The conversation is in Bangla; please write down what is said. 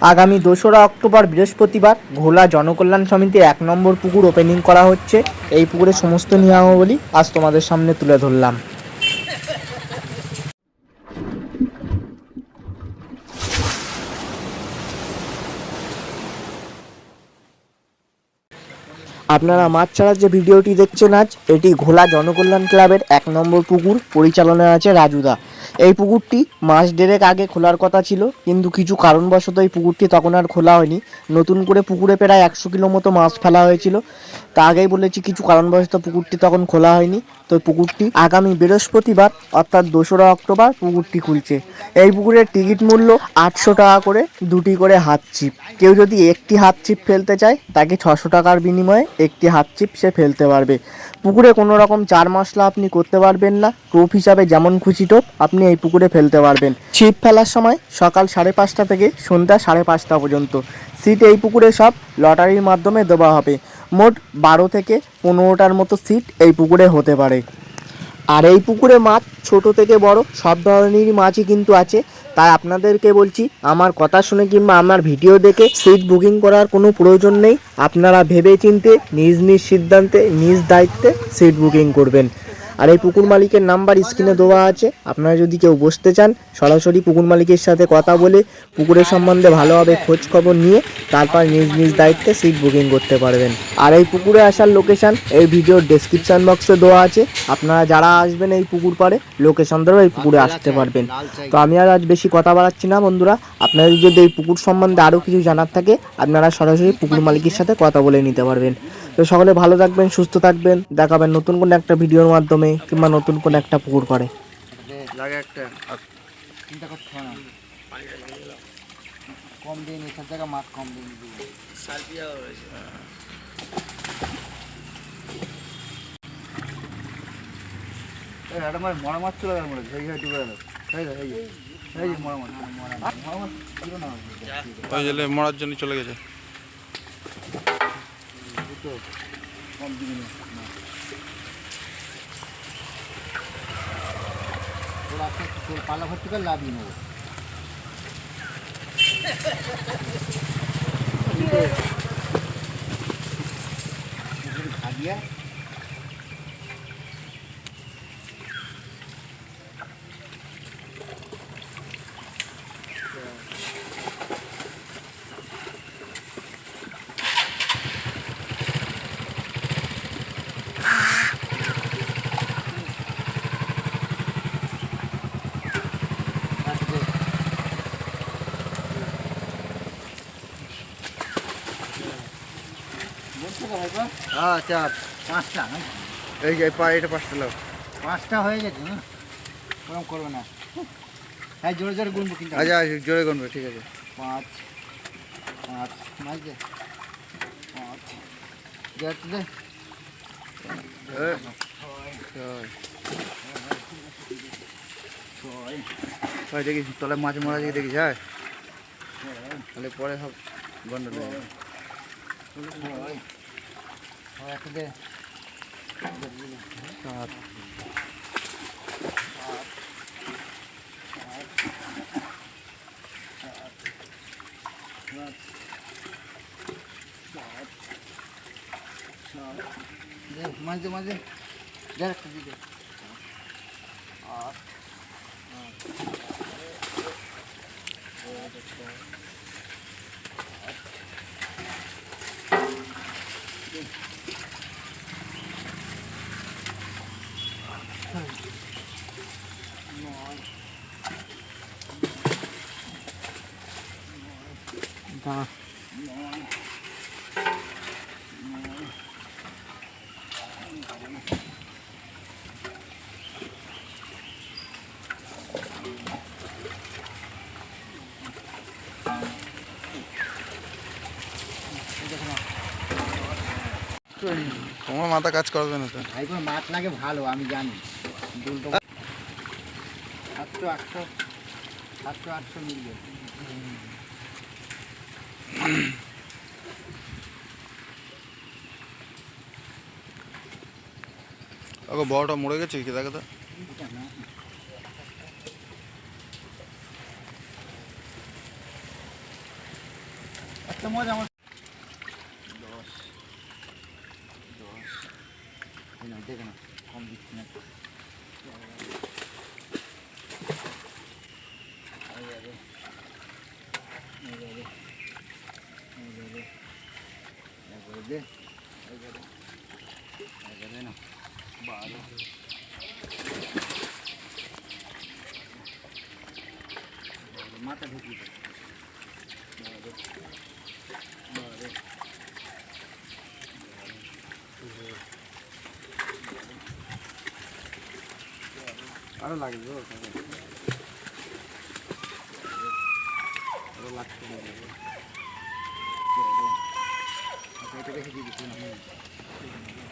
আগামী দোসরা অক্টোবর বৃহস্পতিবার ঘোলা জনকল্যাণ সমিতির এক নম্বর পুকুর ওপেনিং করা হচ্ছে। এই পুকুরের সমস্ত নিয়মাবলী আজ তোমাদের সামনে তুলে ধরলাম। আপনারা মাছ ছাড়ার যে ভিডিওটি দেখছেন আজ, এটি ঘোলা জনকল্যাণ ক্লাবের এক নম্বর পুকুর পরিচালনায় আছে রাজুদা। এই পুকুরটি মাস দেড়েক আগে খোলার কথা ছিল, কিন্তু কিছু কারণবশত এই পুকুরটি তখন আর খোলা হয়নি। নতুন করে পুকুরে প্রায় একশো কিলো মতো মাছ ফেলা হয়েছিল। তা আগেই বলেছি, কিছু কারণবশত পুকুরটি তখন খোলা হয়নি। তো পুকুরটি আগামী বৃহস্পতিবার, অর্থাৎ দোসরা অক্টোবর, পুকুরটি খুলছে। এই পুকুরের টিকিট মূল্য আটশো টাকা করে, দুটি করে হাত ছিপ। কেউ যদি একটি হাত ছিপ ফেলতে চায়, তাকে ছশো টাকার বিনিময়ে একটি হাত ছিপ সে ফেলতে পারবে। পুকুরে কোনো রকম চার মশলা আপনি করতে পারবেন না। টোপ হিসাবে যেমন খুশি টোপ, আপনি এই পুকুরে ফেলতে পারবেন। ছিপ ফেলার সময় সকাল সাড়ে পাঁচটা থেকে সন্ধ্যা সাড়ে পাঁচটা পর্যন্ত। সিট এই পুকুরে সব লটারির মাধ্যমে দেওয়া হবে। মোট বারো থেকে পনেরোটার মতো সিট এই পুকুরে হতে পারে। আর এই পুকুরে মাছ ছোট থেকে বড়, সব ধরনেরই মাছই কিন্তু আছে। তাই আপনাদেরকে বলছি, আমার কথা শুনে কিংবা আমার ভিডিও দেখে সিট বুকিং করার কোনো প্রয়োজন নেই। আপনারা ভেবে চিনতে নিজ নিজ সিদ্ধান্তে, নিজ দায়িত্বে সিট বুকিং করবেন। আর এই পুকুর মালিকের নাম্বার স্ক্রিনে দেওয়া আছে। আপনারা যদি কেউ বসতে চান, সরাসরি পুকুর মালিকের সাথে কথা বলে পুকুরের সম্বন্ধে ভালোভাবে খোঁজ খবর নিয়ে তারপর নিজ নিজ দায়িত্বে সিট বুকিং করতে পারবেন। আর এই পুকুরে আসার লোকেশন এই ভিডিওর ডেসক্রিপশন বক্সে দেওয়া আছে। আপনারা যারা আসবেন এই পুকুর পাড়ে লোকেশন ধরেও এই পুকুরে আসতে পারবেন। তো আমি আর আজ বেশি কথা বাড়াচ্ছি না বন্ধুরা। আপনাদের যদি এই পুকুর সম্বন্ধে আরও কিছু জানার থাকে, আপনারা সরাসরি পুকুর মালিকের সাথে কথা বলে নিতে পারবেন। তো সকলে ভালো থাকবেন সুস্থ থাকবেন। দেখাবেন নতুন কোনো একটা ভিডিওর মাধ্যমে কিংবা নতুন কোনো একটা পুকুর করে লাগে একটা চিন্তা করতে হবে না। কম দিন এসব জায়গায় মাছ কম দিন মরা মাছ চলে গেল মনে হচ্ছে এই ডুবে গেল এই যে এই যে এই যে মরা মাছ। মরা মাছ মরা মাছ ছিল না ওই জেলে মরার জন্য চলে গেছে। দুটো কম দিন না। তোর পালা ভর্তি করে লাভই নেব। খাদিয়া আচ্ছা পাঁচটা নাকি? এই যে পা এটা পাঁচটা পাঁচটা হয়ে গেছে না ওরকম করবে না। হ্যাঁ জোরে জোরে গুনবো কিন্তু আচ্ছা আচ্ছা, জোরে গুনবে ঠিক আছে। পাঁচ পাঁচ দে। পাঁচ দে ছয় তলায় মাছ মরা দিকে দেখিস হ্যাঁ? তাহলে পরে সব গন্ডল হয়ে যাবে। ছয় ছয় একটু দে সাত দে মাছ দে মাছ দে দে একটা দিয়ে দে আট তোমার মাথা কাজ করবে না তো ভাই কোনো মাছ লাগে ভালো আমি জানি দুটো আটশো আটশো আটশো আটশো আগে বড়টা মরে গেছে কি দেখা একটা মজা আমার। দশ। কম দিচ্ছি না दे देना बाहर माता भेजी আরো লাগবে আরো লাগবে রেখে দিয়ে